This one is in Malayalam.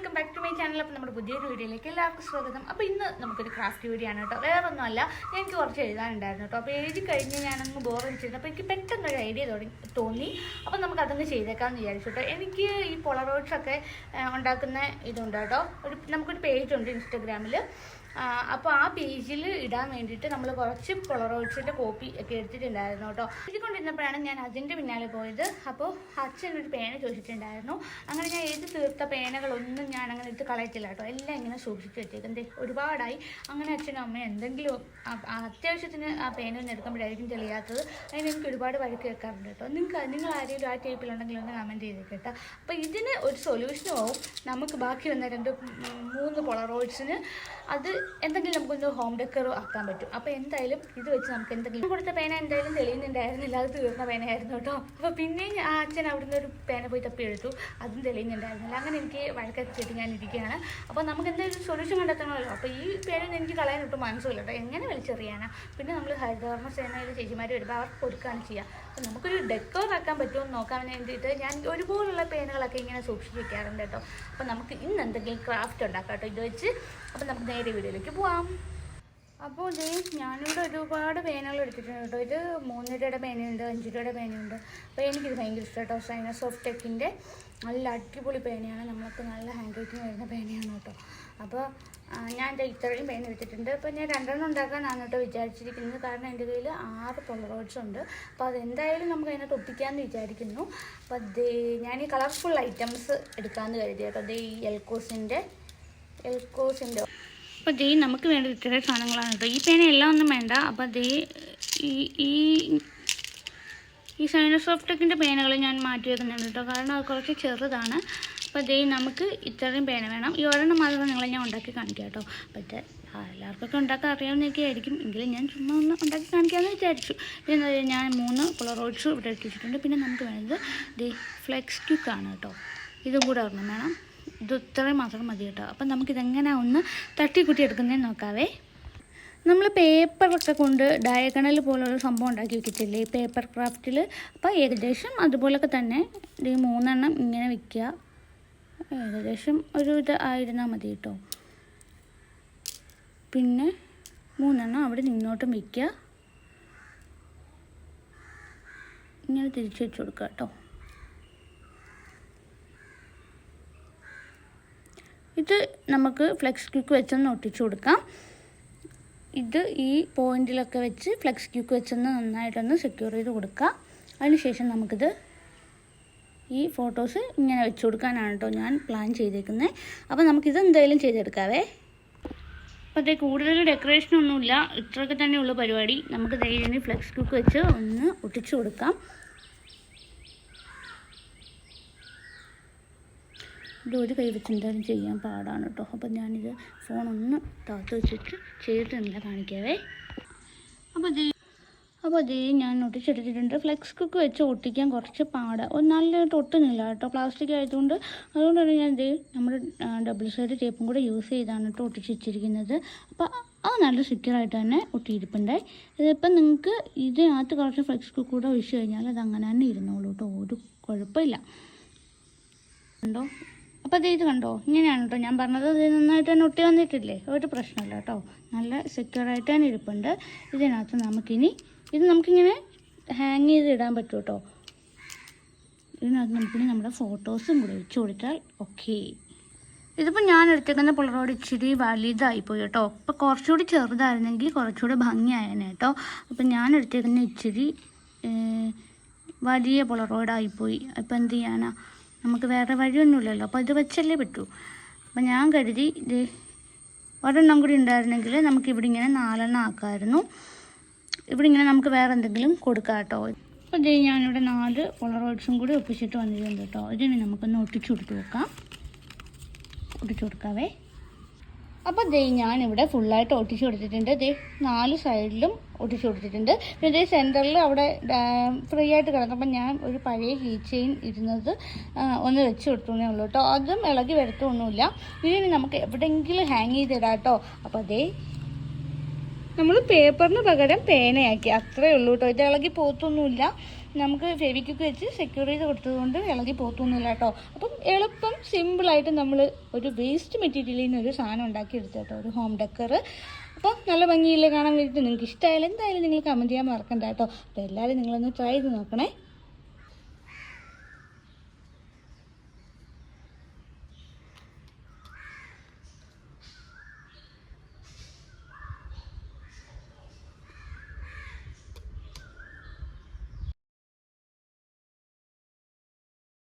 Welcome back to my channel. അപ്പോൾ നമ്മുടെ പുതിയൊരു വീഡിയോയിലേക്ക് എല്ലാവർക്കും സ്വാഗതം. അപ്പോൾ ഇന്ന് നമുക്കൊരു ക്രാഫ്റ്റ് വീഡിയോ ആണ് കേട്ടോ. വേറെ ഒന്നുമല്ല എനിക്ക് കുറച്ച് എഴുതാനുണ്ടായിരുന്നു കേട്ടോ. അപ്പോൾ എഴുതി കഴിഞ്ഞ് ഞാനങ്ങ് ബോർ വെച്ചിരുന്നു അപ്പോൾ എനിക്ക് പെട്ടെന്ന് ഒരു ഐഡിയ തോന്നി അപ്പോൾ നമുക്ക് അതങ്ങ് ചെയ്തേക്കാമെന്ന് വിചാരിച്ചു കേട്ടോ. എനിക്ക് ഈ പൊളറോയിഡ്സ് ഒക്കെ ഉണ്ടാക്കുന്ന ഇതുണ്ട് കേട്ടോ. ഒരു നമുക്കൊരു പേജുണ്ട് ഇൻസ്റ്റഗ്രാമിൽ അപ്പോൾ ആ പേജിൽ ഇടാൻ വേണ്ടിയിട്ട് നമ്മൾ കുറച്ച് പൊളറോയിഡ്സിന്റെ കോപ്പി ഒക്കെ എടുത്തിട്ടുണ്ടായിരുന്നു കേട്ടോ. എഴുതിക്കൊണ്ടിരുന്നപ്പോഴാണ് ഞാൻ അതിന്റെ പിന്നാലെ പോയത്. അപ്പോൾ ഒരു പേന ചോദിച്ചിട്ടുണ്ടായിരുന്നു. അങ്ങനെ ഞാൻ എഴുതി തീർത്ത പേനകളൊന്നും ഞാൻ അങ്ങനെ എടുത്ത് കളയത്തില്ല കേട്ടോ. എല്ലാം ഇങ്ങനെ സൂക്ഷിച്ച് വെച്ചേക്കും. ദേ ഒരുപാടായി. അങ്ങനെ അച്ഛനും അമ്മയും എന്തെങ്കിലും അത്യാവശ്യത്തിന് ആ പേന ഒന്ന് എടുക്കുമ്പോഴായിരിക്കും തെളിയാത്തത്. അതിന് എനിക്ക് ഒരുപാട് വഴക്ക് കേൾക്കാറുണ്ട് കേട്ടോ. നിങ്ങൾക്ക് നിങ്ങൾ ആരെങ്കിലും ആ ടൈപ്പിലുണ്ടെങ്കിൽ ഒന്ന് കമന്റ് ചെയ്തേക്ക് കേട്ടോ. അപ്പോൾ ഇതിന് ഒരു സൊല്യൂഷനും ആവും. നമുക്ക് ബാക്കി വന്ന രണ്ട് മൂന്ന് പൊളറോയിഡ്സിന് അത് എന്തെങ്കിലും നമുക്കൊന്ന് ഹോം ഡെക്കറോ ആക്കാൻ പറ്റും. അപ്പോൾ എന്തായാലും ഇത് വെച്ച് നമുക്ക് എന്തെങ്കിലും കൊടുത്ത പേന എന്തായാലും തെളിയുന്നുണ്ടായിരുന്നില്ല അത് തീർന്ന പേനയായിരുന്നു കേട്ടോ. അപ്പോൾ പിന്നെയും ആ അച്ഛൻ അവിടുന്ന് ഒരു പേന പോയി തപ്പി എടുത്തു. അതും തെളിയുന്നുണ്ടായിരുന്നില്ല. അങ്ങനെ എനിക്ക് വഴക്കൊക്കെ കിട്ടി ഞാൻ ഇരിക്കുകയാണ്. അപ്പോൾ നമുക്ക് എന്തെങ്കിലും സൊല്യൂഷൻ കണ്ടെത്തണമല്ലോ? അപ്പോൾ ഈ പേന എനിക്ക് കളയാൻ ഒട്ടും മനസ്സില്ല കേട്ടോ. എങ്ങനെ വലിച്ചെറിയാനാ? പിന്നെ നമ്മൾ ഹരിതകർമ്മ സേനയിലെ ചേച്ചിമാർ വരുമ്പോൾ അവർക്ക് കൊടുക്കുകയാണ് ചെയ്യുക. അപ്പോൾ നമുക്കൊരു ഡെക്കോർ ആക്കാൻ പറ്റുമോ എന്ന് നോക്കാൻ വേണ്ടിയിട്ട് ഞാൻ ഒരുപോലുള്ള പേനകളൊക്കെ ഇങ്ങനെ സൂക്ഷിച്ച് വെക്കാറുണ്ട് കേട്ടോ. അപ്പോൾ നമുക്ക് ഇന്ന് എന്തെങ്കിലും ക്രാഫ്റ്റ് ഉണ്ടാക്കാം കേട്ടോ. ഇത് വെച്ച് അപ്പോൾ നമുക്ക് നേരെ വീഡിയോയിലേക്ക് പോവാം. അപ്പോൾ ഇത് ഞാനിവിടെ ഒരുപാട് പേനകൾ എടുത്തിട്ടുണ്ട് കേട്ടോ. ഇത് മൂന്ന് രൂപയുടെ പേനയുണ്ട് അഞ്ച് രൂപയുടെ പേനയുണ്ട്. അപ്പോൾ എനിക്കിത് ഭയങ്കര ഇഷ്ടം കേട്ടോ. സൈന സോഫ്റ്റ് ടെക്കിന്റെ നല്ല അടിപൊളി പേനയാണ്. നമ്മൾക്ക് നല്ല ഹാൻഡ് റൈറ്റിംഗ് വരുന്ന പേനയാണ് കേട്ടോ. അപ്പോൾ ഞാൻ ഇത്രയും പേന എടുത്തിട്ടുണ്ട്. അപ്പോൾ ഞാൻ രണ്ടെണ്ണം ഉണ്ടാക്കാനാണ് കേട്ടോ വിചാരിച്ചിരിക്കുന്നത്. കാരണം എന്റെ കയ്യിൽ ആറ് പൊളറോയിഡ്സ് ഉണ്ട്. അപ്പോൾ അതെന്തായാലും നമുക്ക് അതിനകത്ത് ഒപ്പിക്കാമെന്ന് വിചാരിക്കുന്നു. അപ്പോൾ ഞാൻ ഈ കളർഫുൾ ഐറ്റംസ് എടുക്കാമെന്ന് കരുതി കേട്ടോ. ദേ ഈ എൽക്കോസിന്റെ എൽക്കോസിന്റെ അപ്പോൾ ദേ നമുക്ക് വേണ്ടത് ഇത്രയും സാധനങ്ങളാണ് കേട്ടോ ഈ പേന എല്ലാം ഒന്നും വേണ്ട. അപ്പോൾ ദേ ഈ ഈ ഈ സൈനോസോഫ്റ്റക്കിന്റെ പേനകൾ ഞാൻ മാറ്റി വെക്കുന്നുണ്ട് കേട്ടോ കാരണം അത് കുറച്ച് ചെറുതാണ്. അപ്പോൾ ദേ നമുക്ക് ഇത്രയും പേന വേണം. ഈ ഒരെണ്ണം മാത്രം നിങ്ങളെ ഞാൻ ഉണ്ടാക്കി കാണിക്കാം കേട്ടോ പക്ഷേ എല്ലാവർക്കൊക്കെ ഉണ്ടാക്കാൻ അറിയാവുന്നതൊക്കെ ആയിരിക്കും. എങ്കിലും ഞാൻ ചുമ്മാ ഒന്ന് ഉണ്ടാക്കി കാണിക്കാമെന്ന് വിചാരിച്ചു. ഇതെന്താ ഞാൻ മൂന്ന് പൊളറോയിഡ്സ് ഇവിടെ എടുത്ത് വെച്ചിട്ടുണ്ട് പിന്നെ നമുക്ക് വേണ്ടത് ദേ ഫ്ലെക്സ് ക്യൂക്കാണ് കേട്ടോ ഇതും കൂടെ ഒരെണ്ണം വേണം. ഇത് ഇത്രയും മാത്രം മതി കേട്ടോ. അപ്പം നമുക്കിതെങ്ങനെ ഒന്ന് തട്ടിക്കുട്ടി എടുക്കുന്നതെന്ന് നോക്കാവേ. നമ്മൾ പേപ്പറൊക്കെ കൊണ്ട് ഡയഗണൽ പോലുള്ള സംഭവം ഉണ്ടാക്കി വെക്കത്തില്ലേ? പേപ്പർ ക്രാഫ്റ്റിൽ അപ്പോൾ ഏകദേശം അതുപോലൊക്കെ തന്നെ. ഈ മൂന്നെണ്ണം ഇങ്ങനെ വിൽക്കുക ഏകദേശം ഒരു ഇത് ആയിരുന്നാൽ മതി കേട്ടോ. പിന്നെ മൂന്നെണ്ണം അവിടെ നിന്നോട്ടും വിൽക്കുക ഇങ്ങനെ തിരിച്ചു വെച്ച് കൊടുക്കുക കേട്ടോ. ഇത് നമുക്ക് ഫ്ലെക്സ് ക്യൂക്ക് വെച്ചൊന്ന് ഒട്ടിച്ചു കൊടുക്കാം. ഇത് ഈ പോയിന്റിലൊക്കെ വെച്ച് ഫ്ലെക്സ് ക്യൂക്ക് വെച്ചൊന്ന് നന്നായിട്ടൊന്ന് സെക്യൂർ ചെയ്ത് കൊടുക്കുക. അതിനുശേഷം നമുക്കിത് ഈ ഫോട്ടോസ് ഇങ്ങനെ വെച്ച് കൊടുക്കാനാണ് കേട്ടോ ഞാൻ പ്ലാൻ ചെയ്തേക്കുന്നത് അപ്പോൾ നമുക്കിത് എന്തായാലും ചെയ്തെടുക്കാവേ. അപ്പോൾ അതേ കൂടുതൽ ഡെക്കറേഷൻ ഒന്നുമില്ല. ഇത്രയൊക്കെ തന്നെയുള്ള പരിപാടി. നമുക്ക് ധൈര്യം ഫ്ലെക്സ് ക്യൂക്ക് വെച്ച് ഒന്ന് ഒട്ടിച്ചു കൊടുക്കാം. ഇത് ഒരു കൈ ചെയ്യാൻ പാടാണ് കേട്ടോ. അപ്പം ഞാനിത് ഫോണൊന്ന് താത്ത് വെച്ചിട്ട് ചെയ്തിട്ടില്ല കാണിക്കാവേ. അപ്പോൾ അതേ അപ്പോൾ അതേ ഞാൻ ഒട്ടിച്ചെടുത്തിട്ടുണ്ട്. ഫ്ലെക്സ് കുക്ക് വെച്ച് ഒട്ടിക്കാൻ കുറച്ച് പാട്. നല്ലതായിട്ട് ഒട്ടുന്നില്ല കേട്ടോ. പ്ലാസ്റ്റിക് ആയതുകൊണ്ട് അതുകൊണ്ടാണ് ഞാൻ ഇത് നമ്മുടെ ഡബിൾ സൈഡ് ടേപ്പും കൂടെ യൂസ് ചെയ്താണ് കേട്ടോ ഒട്ടിച്ച് വെച്ചിരിക്കുന്നത്. അപ്പോൾ അത് നല്ല സെക്യൂറായിട്ട് തന്നെ ഒട്ടിയിരിപ്പുണ്ട്. ഇതിപ്പം നിങ്ങൾക്ക് ഇതിനകത്ത് കുറച്ച് ഫ്ലെക്സ് കുക്ക് കൂടെ ഒഴിച്ച് കഴിഞ്ഞാൽ അത് അങ്ങനെ തന്നെ ഇരുന്നോളൂ കേട്ടോ. ഒരു കുഴപ്പമില്ല. കണ്ടോ അപ്പോൾ അത് ഇത് കണ്ടോ? ഇങ്ങനെയാണ് കേട്ടോ ഞാൻ പറഞ്ഞത് ഇത് നന്നായിട്ട് തന്നെ ഒട്ടി വന്നിട്ടില്ലേ? ഒരു പ്രശ്നമില്ല കേട്ടോ നല്ല സെക്യൂറായിട്ട് തന്നെ ഇരിപ്പുണ്ട്. ഇതിനകത്ത് നമുക്കിനി ഇത് നമുക്കിങ്ങനെ ഹാങ് ചെയ്ത് ഇടാൻ പറ്റും കേട്ടോ ഇതിനകത്ത് നമുക്കിനി നമ്മുടെ ഫോട്ടോസും കൂടെ വെച്ച് കൊടുത്താൽ ഓക്കെ ഇതിപ്പോൾ ഞാൻ എടുത്തേക്കുന്ന പുള്ളറോട് ഇച്ചിരി വലുതായിപ്പോയി കേട്ടോ ഇപ്പോൾ കുറച്ചുകൂടി ചെറുതായിരുന്നെങ്കിൽ കുറച്ചുകൂടി ഭംഗിയായേനെ കേട്ടോ അപ്പോൾ ഞാൻ എടുത്തേക്കുന്ന ഇച്ചിരി വലിയ പൊളറോയിഡായിപ്പോയി അപ്പോൾ എന്ത് ചെയ്യാനാ? നമുക്ക് വേറെ വഴിയൊന്നുമില്ലല്ലോ. അപ്പോൾ ഇത് വെച്ചല്ലേ പറ്റൂ. അപ്പോൾ ഞാൻ കരുതി ഇത് ഒരെണ്ണം കൂടി ഉണ്ടായിരുന്നെങ്കിൽ നമുക്ക് ഇവിടെ ഇങ്ങനെ നാലെണ്ണം ആക്കാമായിരുന്നു ഇവിടെ ഇങ്ങനെ നമുക്ക് വേറെ എന്തെങ്കിലും കൊടുക്കാം കേട്ടോ. അപ്പോൾ ഇത് ഞാനിവിടെ നാല് പൊളറോയിഡ്സും കൂടി ഒപ്പിച്ചിട്ട് വന്നിട്ടുണ്ട് കേട്ടോ. ഇതിന് നമുക്കൊന്ന് ഒട്ടിച്ചു കൊടുത്ത് വെക്കാം ഒട്ടിച്ചു കൊടുക്കാവേ. അപ്പോൾ ദേ ഞാനിവിടെ ഫുള്ളായിട്ട് ഒട്ടിച്ചു കൊടുത്തിട്ടുണ്ട്. ദേ നാല് സൈഡിലും ഒട്ടിച്ചു കൊടുത്തിട്ടുണ്ട്. പിന്നെ ദേ സെന്ററിൽ അവിടെ ഫ്രീ ആയിട്ട് കിടന്നപ്പോൾ ഞാൻ ഒരു പഴയ കീ ചെയിൻ ഇരുന്നത് ഒന്ന് വെച്ച് കൊടുത്തേ ഉള്ളൂ കേട്ടോ അതും ഇളകി വരത്തൊന്നുമില്ല. ഇതിന് നമുക്ക് എവിടെയെങ്കിലും ഹാങ് ചെയ്തിടാം കേട്ടോ അപ്പോൾ അതേ നമ്മൾ പേപ്പറിന് പകരം പേനയാക്കി. അത്രയേ ഉള്ളൂ കേട്ടോ ഇത് ഇളകി പോത്തൊന്നുമില്ല. നമുക്ക് ഫെവിക്വിക്ക് വെച്ച് സെക്യൂർ ചെയ്ത് കൊടുത്തതുകൊണ്ട് ഇളകി പോത്തൊന്നുമില്ല കേട്ടോ. അപ്പം എളുപ്പം സിമ്പിളായിട്ട് നമ്മൾ ഒരു വേസ്റ്റ് മെറ്റീരിയലിൽ നിന്ന് ഒരു സാധനം ഉണ്ടാക്കി എടുത്തു കേട്ടോ ഒരു ഹോം ഡെക്കർ അപ്പം നല്ല ഭംഗിയിൽ കാണാൻ വേണ്ടിയിട്ട് നിങ്ങൾക്ക് ഇഷ്ടമായാലും എന്തായാലും നിങ്ങൾ കമന്റ് ചെയ്യാൻ മറക്കണ്ട കേട്ടോ. അപ്പോൾ എല്ലാവരും നിങ്ങളൊന്ന് ട്രൈ ചെയ്ത് നോക്കണേ.